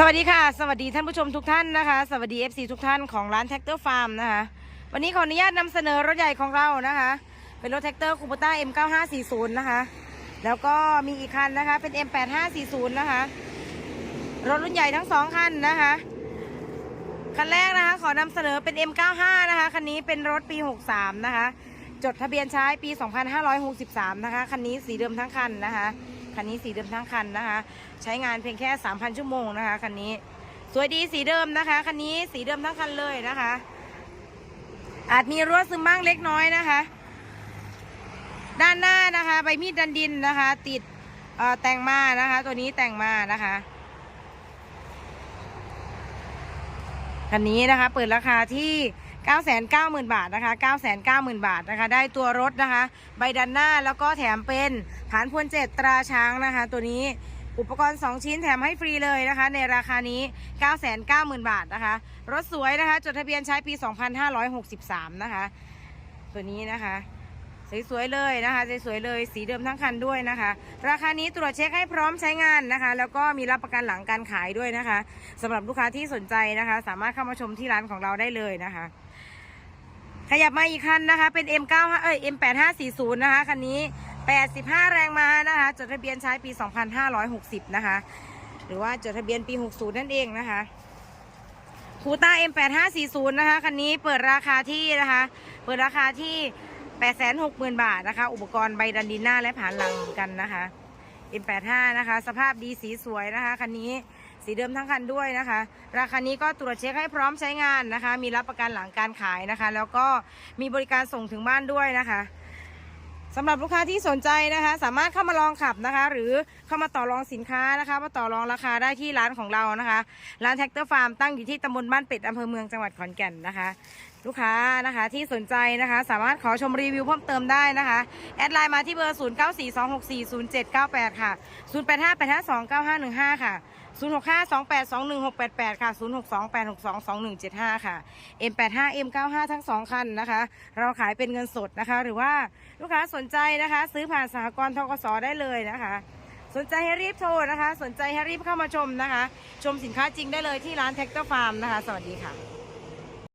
สวัสดีค่ะ สวัสดีท่านผู้ชมทุกท่านนะคะ สวัสดี FC ทุกท่านของร้านแท็กเตอร์ฟาร์มนะคะ วันนี้ขออนุญาตนำเสนอรถใหญ่ของเรานะคะ เป็นรถแท็กเตอร์คูปต้า M9540 นะคะ แล้วก็มีอีกคันนะคะ เป็น M8540 นะคะ รถรุ่นใหญ่ทั้งสองคันนะคะ คันแรกนะคะ ขอนำเสนอเป็น M95 นะคะ คันนี้เป็นรถปี 63 นะคะ จดทะเบียนใช้ปี 2563 นะคะ คันนี้สีเดิมทั้งคันนะคะ คันนี้สีเดิมทั้งคันนะคะ ใช้งานเพียงแค่ 3,000 ชั่วโมงนะคะคันนี้ สวยดีสีเดิมนะคะคันนี้สีเดิมทั้งคันเลยนะคะ อาจมีรั่วซึมบ้างเล็กน้อยนะคะ ด้านหน้านะคะ ใบมีดดันดินนะคะ ติดเออแต่งมานะคะ ตัวนี้แต่งมานะคะคันนี้นะคะ เปิดราคาที่ 990,000 บาทนะคะ 990,000 บาทนะคะ ได้ตัวรถนะคะ ใบดันหน้าแล้วก็แถมเป็นฐานพวนเจ็ดตราช้างนะคะ ตัวนี้อุปกรณ์ 2 ชิ้นแถมให้ฟรีเลยนะคะ ในราคานี้ 990,000 บาทนะคะ รถสวยนะคะ จดทะเบียนใช้ปี 2563 นะคะ ตัวนี้นะคะสวยๆเลยนะคะสวยๆเลยสีเดิมทั้งคันด้วยนะคะ ราคานี้ตรวจเช็คให้พร้อมใช้งานนะคะ แล้วก็มีรับประกันหลังการขายด้วยนะคะสำหรับลูกค้าที่สนใจนะคะ สามารถเข้ามาชมที่ร้านของเราได้เลยนะคะ ขยับมาอีกคันนะคะ เป็น M95 เอ้ย M8540 นะคะคันนี้ 85 แรงม้านะคะ จดทะเบียนใช้ปี 2560 นะคะ หรือว่าจดทะเบียนปี 60 นั่นเองนะคะคูต้า M8540 นะคะคันนี้เปิดราคาที่นะคะ เปิดราคาที่ 860,000 บาทนะคะ อุปกรณ์ใบดันดินหน้าและผานหลังกันนะคะ M85 นะคะ สภาพดีสีสวยนะคะคันนี้ สีเดิมทั้งคันด้วยนะคะ ราคานี้ก็ตรวจเช็คให้พร้อมใช้งานนะคะ มีรับประกันหลังการขายนะคะ แล้วก็มีบริการส่งถึงบ้านด้วยนะคะสำหรับลูกค้าที่สนใจนะคะ สามารถเข้ามาลองขับนะคะ หรือเข้ามาต่อรองสินค้านะคะมาต่อรองราคาได้ที่ร้านของเรานะคะ ร้านแท็กเตอร์ฟาร์มตั้งอยู่ที่ตำบลบ้านเป็ดอำเภอเมืองจังหวัดขอนแก่นนะคะ ลูกค้านะคะที่สนใจนะคะ สามารถขอชมรีวิวเพิ่มเติมได้นะคะ แอดไลน์มาที่เบอร์ 0942640798 ค่ะ 0858529515 ค่ะ 0652821688 ค่ะ 0628622175 ค่ะ M85 M95 ทั้ง 2 คันนะคะ เราขายเป็นเงินสดนะคะ หรือว่าลูกค้าสนใจนะคะ ซื้อผ่านสหกรณ์ทกสได้เลยนะคะ สนใจให้รีบโทรนะคะ สนใจให้รีบเข้ามาชมนะคะ ชมสินค้าจริงได้เลยที่ร้านแท็กเตอร์ฟาร์มนะคะ สวัสดีค่ะ